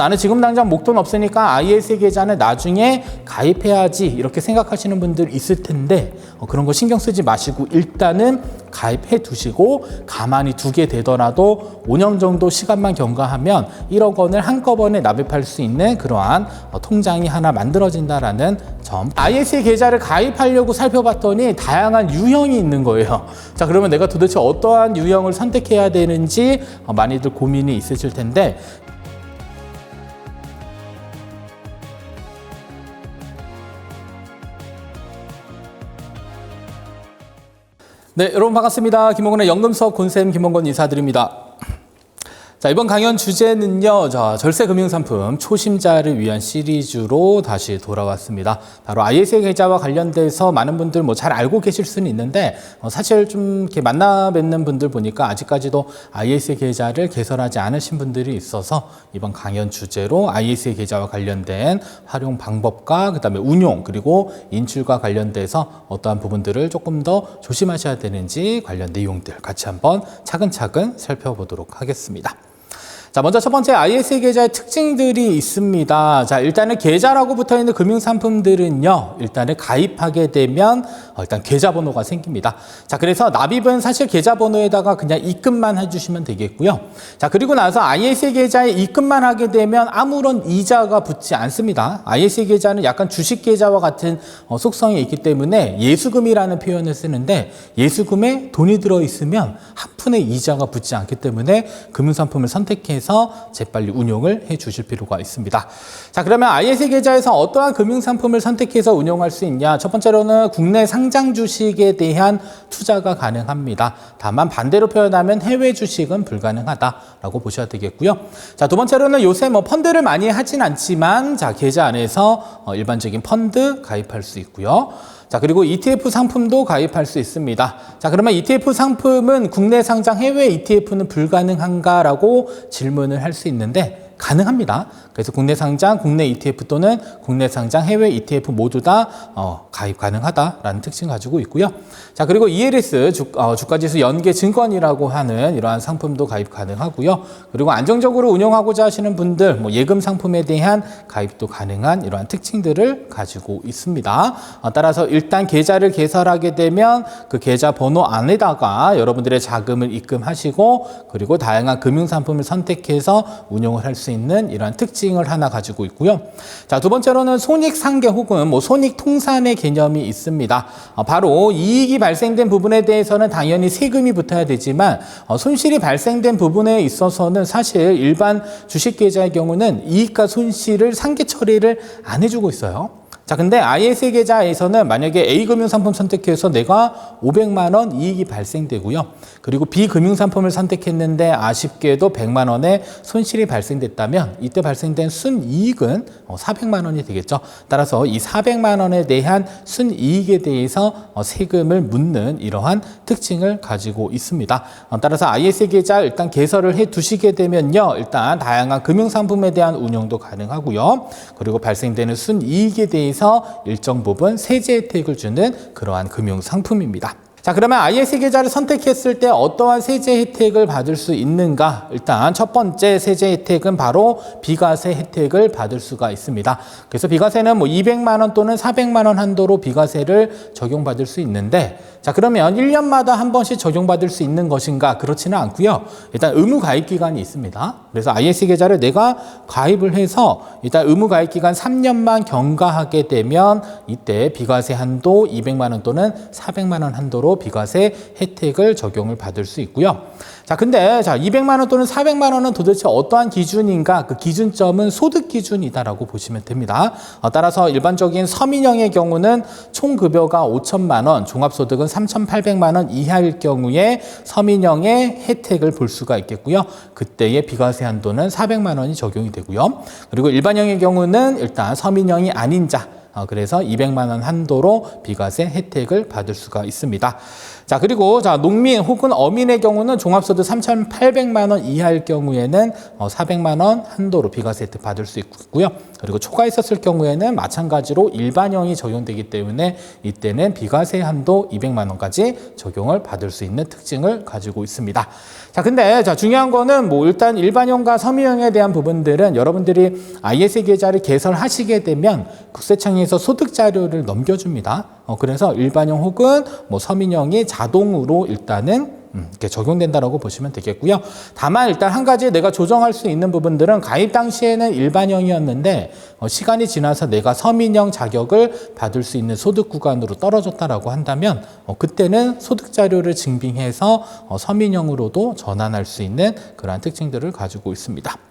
나는 지금 당장 목돈 없으니까 IS 계좌는 나중에 가입해야지 이렇게 생각하시는 분들 있을 텐데 어, 그런 거 신경 쓰지 마시고 일단은 가입해 두시고 가만히 두게 되더라도 5년 정도 시간만 경과하면 1억 원을 한꺼번에 납입할 수 있는 그러한 어, 통장이 하나 만들어진다라는 점. IS 계좌를 가입하려고 살펴봤더니 다양한 유형이 있는 거예요. 자, 그러면 내가 도대체 어떠한 유형을 선택해야 되는지 어, 많이들 고민이 있으실 텐데 네, 여러분 반갑습니다. 김홍건의 연금수업 곤쌤 김홍건 인사드립니다. 자, 이번 강연 주제는요, 자, 절세 금융 상품 초심자를 위한 시리즈로 다시 돌아왔습니다. 바로 ISA 계좌와 관련돼서 많은 분들 뭐 잘 알고 계실 수는 있는데, 어, 사실 좀 이렇게 만나 뵙는 분들 보니까 아직까지도 ISA 계좌를 개설하지 않으신 분들이 있어서 이번 강연 주제로 ISA 계좌와 관련된 활용 방법과 그 다음에 운용 그리고 인출과 관련돼서 어떠한 부분들을 조금 더 조심하셔야 되는지 관련 내용들 같이 한번 차근차근 살펴보도록 하겠습니다. 자, 먼저 첫 번째 ISA 계좌의 특징들이 있습니다. 자, 일단은 계좌라고 붙어 있는 금융 상품들은요, 일단은 가입하게 되면 어, 일단 계좌번호가 생깁니다. 자, 그래서 납입은 사실 계좌번호에다가 그냥 입금만 해주시면 되겠고요. 자, 그리고 나서 ISA 계좌에 입금만 하게 되면 아무런 이자가 붙지 않습니다. ISA 계좌는 약간 주식 계좌와 같은 어, 속성이 있기 때문에 예수금이라는 표현을 쓰는데 예수금에 돈이 들어 있으면 한 푼의 이자가 붙지 않기 때문에 금융상품을 선택해서 재빨리 운용을 해 주실 필요가 있습니다. 자, 그러면 ISA 계좌에서 어떠한 금융상품을 선택해서 운용할 수 있냐? 첫 번째로는 국내 상장 주식에 대한 투자가 가능합니다. 다만 반대로 표현하면 해외 주식은 불가능하다라고 보셔야 되겠고요. 자, 두 번째로는 요새 뭐 펀드를 많이 하진 않지만 자, 계좌 안에서 어, 일반적인 펀드 가입할 수 있고요. 자, 그리고 ETF 상품도 가입할 수 있습니다. 자, 그러면 ETF 상품은 국내 상장 해외 ETF는 불가능한가라고 질문을 할 수 있는데 가능합니다. 그래서 국내 상장, 국내 ETF 또는 국내 상장, 해외 ETF 모두 다 어, 가입 가능하다라는 특징 가지고 있고요. 자 그리고 ELS 주, 어, 주가지수 연계 증권이라고 하는 이러한 상품도 가입 가능하고요. 그리고 안정적으로 운영하고자 하시는 분들, 뭐 예금 상품에 대한 가입도 가능한 이러한 특징들을 가지고 있습니다. 어, 따라서 일단 계좌를 개설하게 되면 그 계좌 번호 안에다가 여러분들의 자금을 입금하시고 그리고 다양한 금융 상품을 선택해서 운용을 할 수 있는 이러한 특징 을 하나 가지고 있고요. 자, 두 번째로는 손익 상계 혹은 뭐 손익 통산의 개념이 있습니다. 어, 바로 이익이 발생된 부분에 대해서는 당연히 세금이 붙어야 되지만 어, 손실이 발생된 부분에 있어서는 사실 일반 주식 계좌의 경우는 이익과 손실을 상계 처리를 안 해주고 있어요. 자, 근데 IS 계좌에서는 만약에 A 금융 상품 선택해서 내가 500만 원 이익이 발생되고요. 그리고 B 금융 상품을 선택했는데 아쉽게도 100만 원의 손실이 발생됐다면 이때 발생된 순이익은 400만 원이 되겠죠. 따라서 이 400만 원에 대한 순이익에 대해서 어, 세금을 묻는 이러한 특징을 가지고 있습니다. 어, 따라서 IS 계좌 일단 개설을 해 두시게 되면요. 일단 다양한 금융 상품에 대한 운영도 가능하고요. 그리고 발생되는 순이익에 대해서 일정 부분 세제 혜택을 주는 그러한 금융 상품입니다. 자, 그러면 IS 계좌를 선택했을 때 어떠한 세제 혜택을 받을 수 있는가? 일단 첫 번째 세제 혜택은 바로 비과세 혜택을 받을 수가 있습니다. 그래서 비과세는 뭐 200만 원 또는 400만 원 한도로 비과세를 적용받을 수 있는데 자, 그러면 1년마다 한 번씩 적용받을 수 있는 것인가? 그렇지는 않고요. 일단 의무 가입 기간이 있습니다. 그래서 IS 계좌를 내가 가입을 해서 일단 의무 가입 기간 3년만 경과하게 되면 이때 비과세 한도 200만 원 또는 400만 원 한도로 비과세 혜택을 적용을 받을 수 있고요. 자, 근데 자, 200만 원 또는 400만 원은 도대체 어떠한 기준인가? 그 기준점은 소득 기준이다라고 보시면 됩니다. 어, 따라서 일반적인 서민형의 경우는 총 급여가 5천만 원, 종합 소득은 3,800만 원 이하일 경우에 서민형의 혜택을 볼 수가 있겠고요. 그때의 비과세 한도는 400만 원이 적용이 되고요. 그리고 일반형의 경우는 일단 서민형이 아닌 자 어, 그래서 200만 원 한도로 비과세 혜택을 받을 수가 있습니다. 자, 그리고 자, 농민 혹은 어민의 경우는 종합소득 3,800만 원 이하일 경우에는 어, 400만 원 한도로 비과세 혜택 받을 수 있고요. 그리고 초과 있었을 경우에는 마찬가지로 일반형이 적용되기 때문에 이때는 비과세 한도 200만 원까지 적용을 받을 수 있는 특징을 가지고 있습니다. 자, 근데 자, 중요한 거는 뭐 일단 일반형과 서민형에 대한 부분들은 여러분들이 IS 계좌를 개설하시게 되면 국세청에서 소득 자료를 넘겨줍니다. 어, 그래서 일반형 혹은 뭐 서민형이 자동으로 일단은 음, 이렇게 적용된다라고 보시면 되겠고요. 다만 일단 한 가지 내가 조정할 수 있는 부분들은 가입 당시에는 일반형이었는데 어, 시간이 지나서 내가 서민형 자격을 받을 수 있는 소득 구간으로 떨어졌다라고 한다면 어, 그때는 소득 자료를 증빙해서 어, 서민형으로도 전환할 수 있는 그러한 특징들을 가지고 있습니다.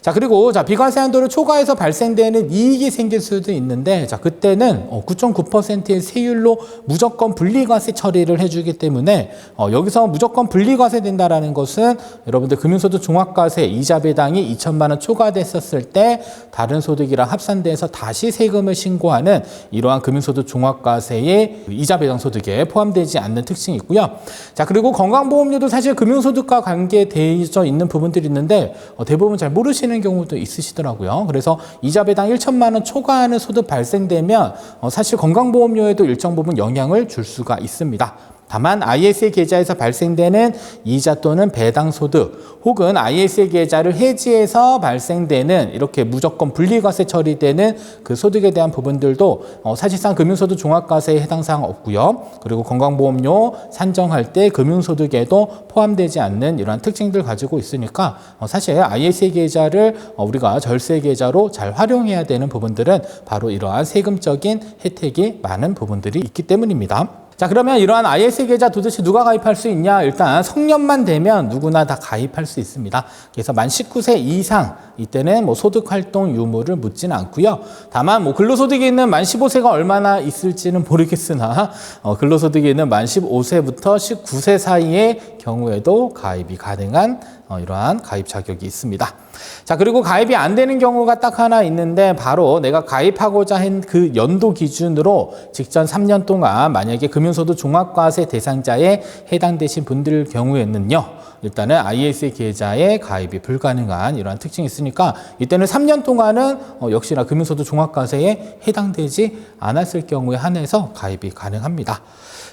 자 그리고 자 비과세 한도를 초과해서 발생되는 이익이 생길 수도 있는데 자 그때는 어, 9.9%의 세율로 무조건 분리과세 처리를 해 주기 때문에 어, 여기서 무조건 분리과세 된다라는 것은 여러분들 금융소득 종합과세 이자 배당이 2천만 원 초과됐었을 때 다른 소득이랑 합산돼서 다시 세금을 신고하는 이러한 금융소득 종합과세의 이자 배당 소득에 포함되지 않는 특징이 있고요. 자 그리고 건강보험료도 사실 금융소득과 관계되어 있는 부분들이 있는데 어, 대부분 잘 모르시는 경우도 있으시더라고요. 그래서 이자 배당 1천만 원 초과하는 소득 발생되면 어, 사실 건강보험료에도 일정 부분 영향을 줄 수가 있습니다. 다만 ISA 계좌에서 발생되는 이자 또는 배당 소득 혹은 ISA 계좌를 해지해서 발생되는 이렇게 무조건 분리과세 처리되는 그 소득에 대한 부분들도 어, 사실상 금융소득 종합과세에 해당 사항 없고요. 그리고 건강보험료 산정할 때 금융소득에도 포함되지 않는 이러한 특징들 가지고 있으니까 어, 사실 ISA 계좌를 어, 우리가 절세 계좌로 잘 활용해야 되는 부분들은 바로 이러한 세금적인 혜택이 많은 부분들이 있기 때문입니다. 자 그러면 이러한 IS 계좌 도대체 누가 가입할 수 있냐? 일단 성년만 되면 누구나 다 가입할 수 있습니다. 그래서 만 19세 이상 이때는 뭐 소득 활동 유무를 묻지는 않고요. 다만 뭐 근로소득이 있는 만 15세가 얼마나 있을지는 모르겠으나 어, 근로소득이 있는 만 15세부터 19세 사이의 경우에도 가입이 가능한 어, 이러한 가입 자격이 있습니다. 자, 그리고 가입이 안 되는 경우가 딱 하나 있는데 바로 내가 가입하고자 한 그 연도 기준으로 직전 3년 동안 만약에 금융소득 종합과세 대상자에 해당되신 분들 경우에는요. 일단은 IS 계좌에 가입이 불가능한 이러한 특징이 있으니까 이때는 3년 동안은 어, 역시나 금융소득 종합과세에 해당되지 않았을 경우에 한해서 가입이 가능합니다.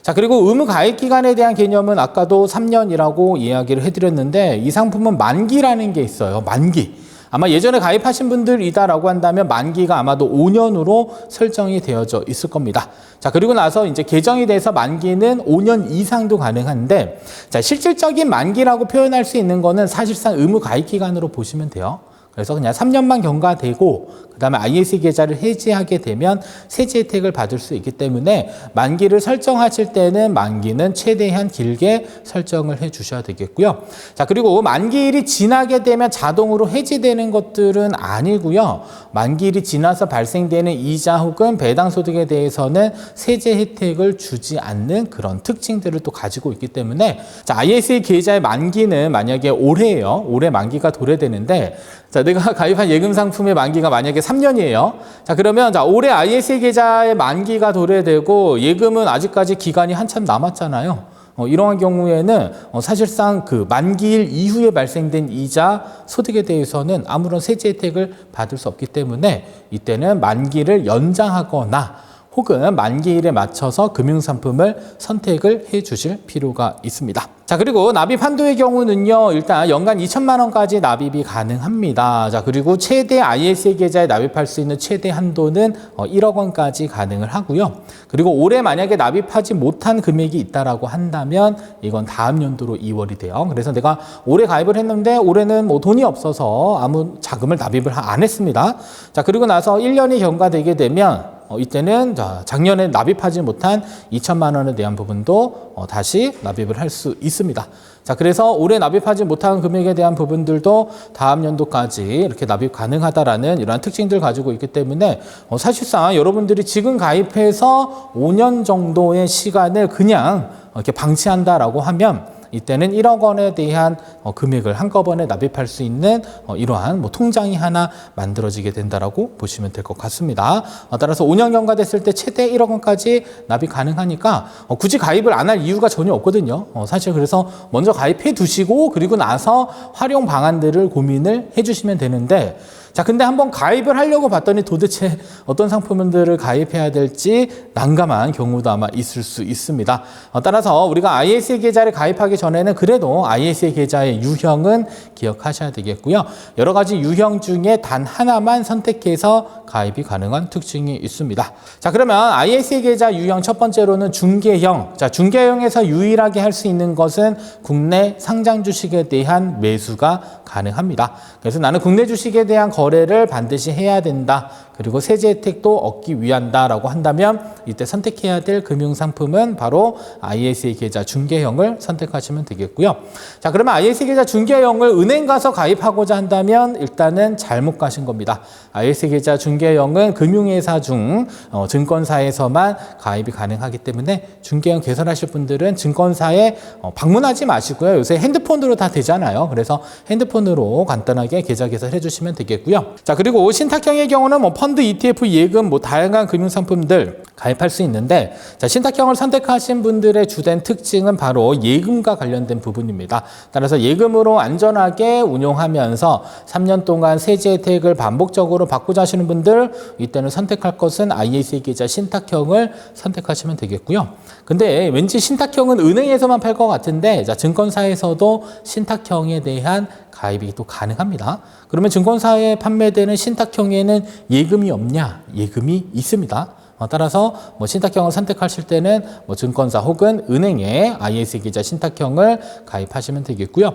자, 그리고 의무 가입 기간에 대한 개념은 아까도 3년이라고 이야기를 해드렸는데 이 상품은 만기라는 게 있어요. 만 기. 아마 예전에 가입하신 분들이다라고 한다면 만기가 아마도 5년으로 설정이 되어져 있을 겁니다. 자, 그리고 나서 이제 개정이 돼서 만기는 5년 이상도 가능한데, 자, 실질적인 만기라고 표현할 수 있는 거는 사실상 의무 가입 기간으로 보시면 돼요. 그래서 그냥 3년만 경과되고 그 다음에 IS 계좌를 해지하게 되면 세제 혜택을 받을 수 있기 때문에 만기를 설정하실 때는 만기는 최대한 길게 설정을 해 주셔야 되겠고요. 자, 그리고 만기일이 지나게 되면 자동으로 해지되는 것들은 아니고요. 만기일이 지나서 발생되는 이자 혹은 배당 소득에 대해서는 세제 혜택을 주지 않는 그런 특징들을 또 가지고 있기 때문에 자, IS 계좌의 만기는 만약에 올해예요. 올해 만기가 도래되는데 자, 내가 가입한 예금 상품의 만기가 만약에 3년이에요. 자, 그러면 자, 올해 ISA 계좌의 만기가 도래되고 예금은 아직까지 기간이 한참 남았잖아요. 어, 이러한 경우에는 어, 사실상 그 만기일 이후에 발생된 이자 소득에 대해서는 아무런 세제 혜택을 받을 수 없기 때문에 이때는 만기를 연장하거나 혹은 만기일에 맞춰서 금융상품을 선택을 해 주실 필요가 있습니다. 자, 그리고 납입 한도의 경우는요, 일단 연간 2천만 원까지 납입이 가능합니다. 자, 그리고 최대 ISA 계좌에 납입할 수 있는 최대 한도는 1억 원까지 가능을 하고요. 그리고 올해 만약에 납입하지 못한 금액이 있다라고 한다면 이건 다음 연도로 2월이 돼요. 그래서 내가 올해 가입을 했는데 올해는 뭐 돈이 없어서 아무 자금을 납입을 안 했습니다. 자, 그리고 나서 1년이 경과되게 되면 어, 이때는 자, 작년에 납입하지 못한 2천만 원에 대한 부분도 어, 다시 납입을 할 수 있습니다. 자, 그래서 올해 납입하지 못한 금액에 대한 부분들도 다음 연도까지 이렇게 납입 가능하다라는 이러한 특징들 가지고 있기 때문에 어, 사실상 여러분들이 지금 가입해서 5년 정도의 시간을 그냥 이렇게 방치한다라고 하면 이때는 1억 원에 대한 어, 금액을 한꺼번에 납입할 수 있는 어, 이러한 뭐 통장이 하나 만들어지게 된다라고 보시면 될 것 같습니다. 어, 따라서 5년 경과됐을 때 최대 1억 원까지 납입 가능하니까 어, 굳이 가입을 안 할 이유가 전혀 없거든요. 어, 사실 그래서 먼저 가입해 두시고 그리고 나서 활용 방안들을 고민을 해주시면 되는데 자, 근데 한번 가입을 하려고 봤더니 도대체 어떤 상품들을 가입해야 될지 난감한 경우도 아마 있을 수 있습니다. 어, 따라서 우리가 ISA 계좌를 가입하기 전에는 그래도 ISA 계좌의 유형은 기억하셔야 되겠고요. 여러 가지 유형 중에 단 하나만 선택해서 가입이 가능한 특징이 있습니다. 자, 그러면 ISA 계좌 유형 첫 번째로는 중개형. 자, 중개형에서 유일하게 할 수 있는 것은 국내 상장 주식에 대한 매수가 가능합니다. 그래서 나는 국내 주식에 대한 거 래를 반드시 해야 된다. 그리고 세제 혜택도 얻기 위한다라고 한다면 이때 선택해야 될 금융 상품은 바로 ISA 계좌 중개형을 선택하시면 되겠고요. 자, 그러면 ISA 계좌 중개형을 은행 가서 가입하고자 한다면 일단은 잘못 가신 겁니다. ISA 계좌 중개형은 금융회사 중 어, 증권사에서만 가입이 가능하기 때문에 중개형 개설하실 분들은 증권사에 어, 방문하지 마시고요. 요새 핸드폰으로 다 되잖아요. 그래서 핸드폰으로 간단하게 계좌 개설해 주시면 되겠고요. 자, 그리고 신탁형의 경우는 뭐 펀드, ETF, 예금 뭐 다양한 금융 상품들 가입할 수 있는데 자, 신탁형을 선택하신 분들의 주된 특징은 바로 예금과 관련된 부분입니다. 따라서 예금으로 안전하게 운용하면서 3년 동안 세제 혜택을 반복적으로 받고자 하시는 분들 이때는 선택할 것은 ISA 계좌 신탁형을 선택하시면 되겠고요. 근데 왠지 신탁형은 은행에서만 팔 것 같은데 자, 증권사에서도 신탁형에 대한 가입이 또 가능합니다. 그러면 증권사에 판매되는 신탁형에는 예금이 없냐? 예금이 있습니다. 어, 따라서 뭐 신탁형을 선택하실 때는 뭐 증권사 혹은 은행에 IS 계좌 신탁형을 가입하시면 되겠고요.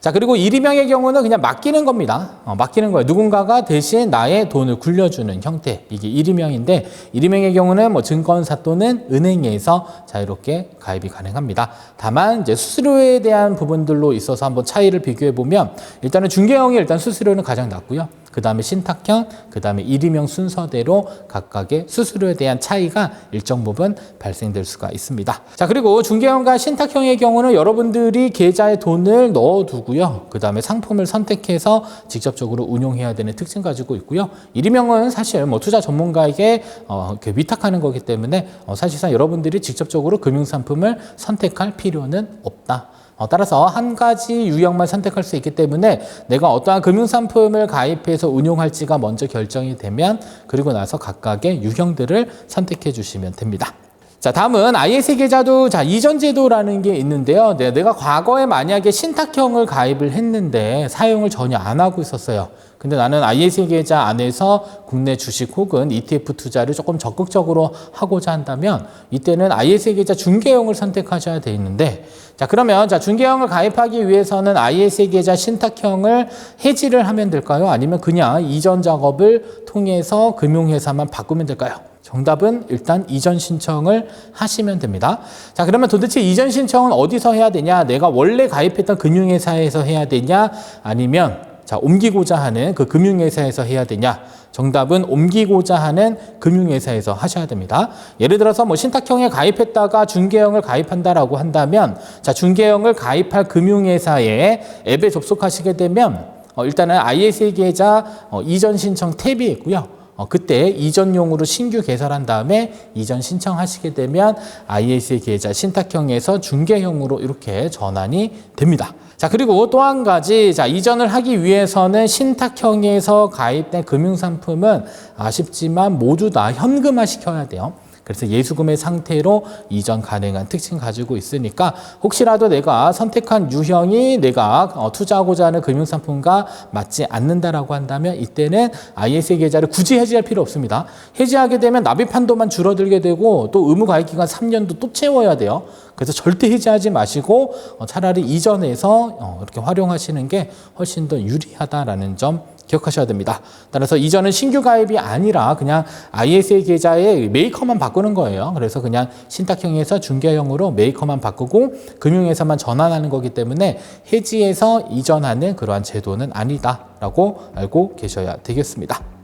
자 그리고 일임형의 경우는 그냥 맡기는 겁니다. 어, 맡기는 거예요. 누군가가 대신 나의 돈을 굴려주는 형태 이게 일임형인데 일임형의 경우는 뭐 증권사 또는 은행에서 자유롭게 가입이 가능합니다. 다만 이제 수수료에 대한 부분들로 있어서 한번 차이를 비교해 보면 일단은 중개형이 일단 수수료는 가장 낮고요. 그 다음에 신탁형, 그 다음에 일임형 순서대로 각각의 수수료에 대한 차이가 일정 부분 발생될 수가 있습니다. 자, 그리고 중개형과 신탁형의 경우는 여러분들이 계좌에 돈을 넣어두고요. 그 다음에 상품을 선택해서 직접적으로 운용해야 되는 특징 가지고 있고요. 일임형은 사실 뭐 투자 전문가에게 어, 위탁하는 거기 때문에 어, 사실상 여러분들이 직접적으로 금융상품을 선택할 필요는 없다. 어, 따라서 한 가지 유형만 선택할 수 있기 때문에 내가 어떠한 금융상품을 가입해서 운용할지가 먼저 결정이 되면 그리고 나서 각각의 유형들을 선택해 주시면 됩니다. 자, 다음은 IS 계좌도 자, 이전 제도라는 게 있는데요. 네, 내가 과거에 만약에 신탁형을 가입을 했는데 사용을 전혀 안 하고 있었어요. 근데 나는 IS 계좌 안에서 국내 주식 혹은 ETF 투자를 조금 적극적으로 하고자 한다면 이때는 IS 계좌 중개형을 선택하셔야 되는데 자, 그러면 자, 중개형을 가입하기 위해서는 IS 계좌 신탁형을 해지를 하면 될까요? 아니면 그냥 이전 작업을 통해서 금융회사만 바꾸면 될까요? 정답은 일단 이전 신청을 하시면 됩니다. 자, 그러면 도대체 이전 신청은 어디서 해야 되냐? 내가 원래 가입했던 금융회사에서 해야 되냐? 아니면 자, 옮기고자 하는 그 금융회사에서 해야 되냐? 정답은 옮기고자 하는 금융회사에서 하셔야 됩니다. 예를 들어서 뭐 신탁형에 가입했다가 중개형을 가입한다라고 한다면 자, 중개형을 가입할 금융회사의 앱에 접속하시게 되면 어, 일단은 ISA 계좌 어, 이전 신청 탭이 있고요. 어, 그때 이전용으로 신규 개설한 다음에 이전 신청하시게 되면 ISA 계좌 신탁형에서 중개형으로 이렇게 전환이 됩니다. 자, 그리고 또 한 가지, 자, 이전을 하기 위해서는 신탁형에서 가입된 금융상품은 아쉽지만 모두 다 현금화 시켜야 돼요. 그래서 예수금의 상태로 이전 가능한 특징 가지고 있으니까 혹시라도 내가 선택한 유형이 내가 어, 투자하고자 하는 금융상품과 맞지 않는다라고 한다면 이때는 ISA 계좌를 굳이 해지할 필요 없습니다. 해지하게 되면 납입 한도만 줄어들게 되고 또 의무 가입 기간 3년도 또 채워야 돼요. 그래서 절대 해지하지 마시고 어, 차라리 이전에서 어, 이렇게 활용하시는 게 훨씬 더 유리하다라는 점 기억하셔야 됩니다. 따라서 이전은 신규 가입이 아니라 그냥 ISA 계좌의 메이커만 바꾸는 거예요. 그래서 그냥 신탁형에서 중개형으로 메이커만 바꾸고 금융에서만 전환하는 거기 때문에 해지해서 이전하는 그러한 제도는 아니다라고 알고 계셔야 되겠습니다.